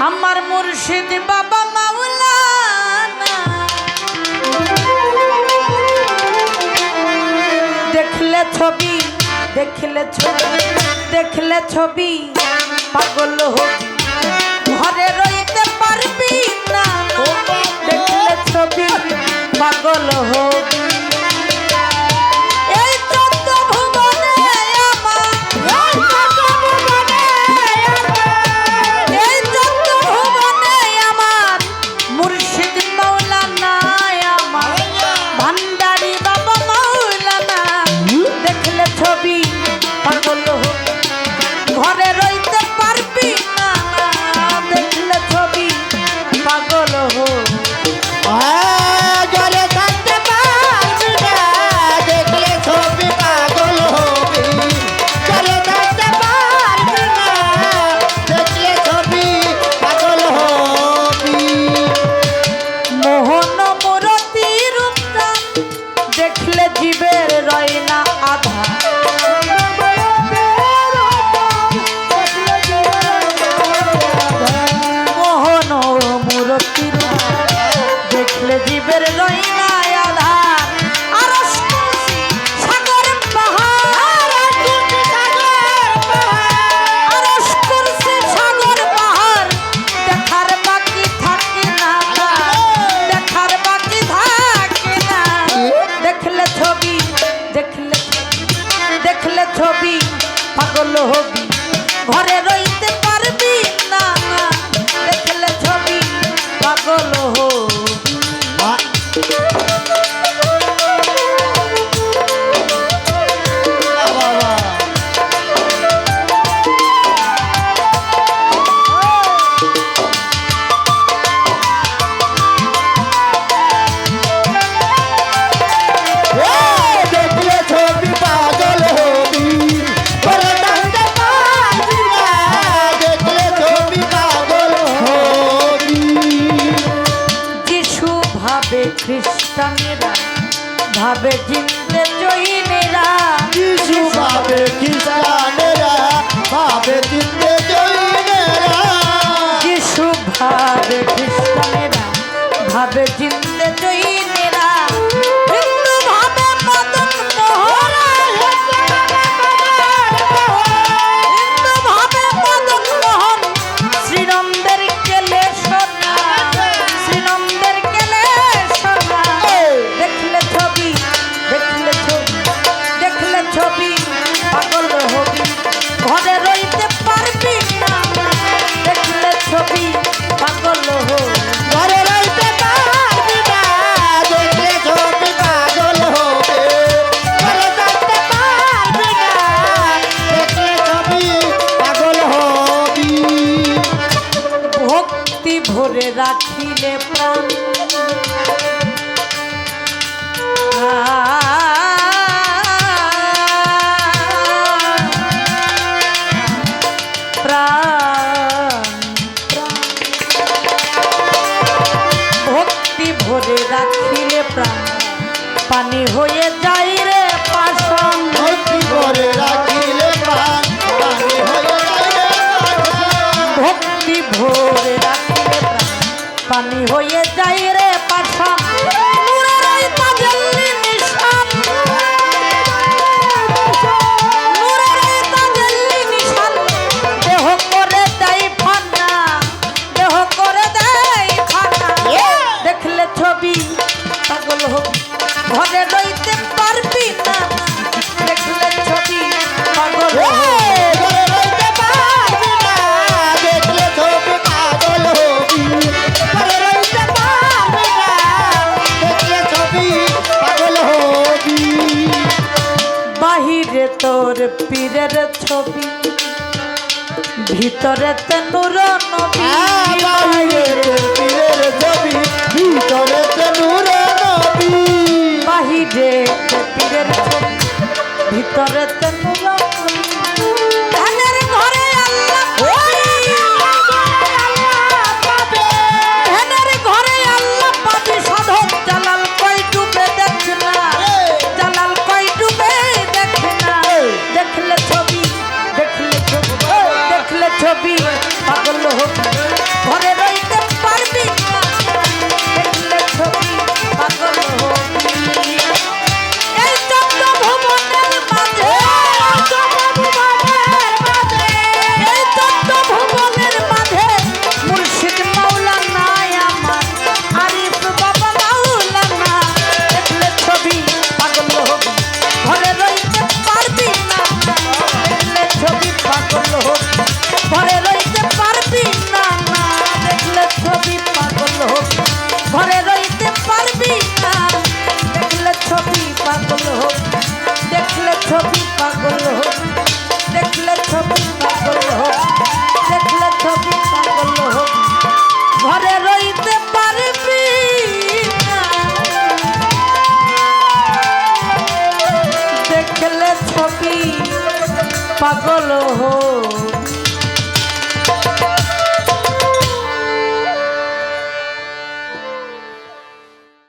আমার মুর্শিদ বাবা মাওলানা। দেখলে ছবি দেখলে ছবি দেখলে ছবি, পাগল হোক ঘরে রইতে পারবি না দেখলে ছবি, পাগল হোক জীবের লইয়া খ্রিস্টানেরা ভাবে চিনতে জৈনেরা কিছু ভাবে খ্রিস্টানেরা ভাবে চিনতে জৈনেরা কিছু ভাবে খ্রিস্টানেরা ভাবে চিনতে ভক্তি ভরে রাখিলে প্রাণ। ভক্তি ভরে রাখিলে প্রাণ। পানি হয়ে পানি হয়ে উপরে তোর পীরের ছবি ভিতরে তেনুর নবী পীরের ছবি ভিতরে তেনুর নবী বাহিরে পীরের ছবি ভিতরে তেনুর পাগল হো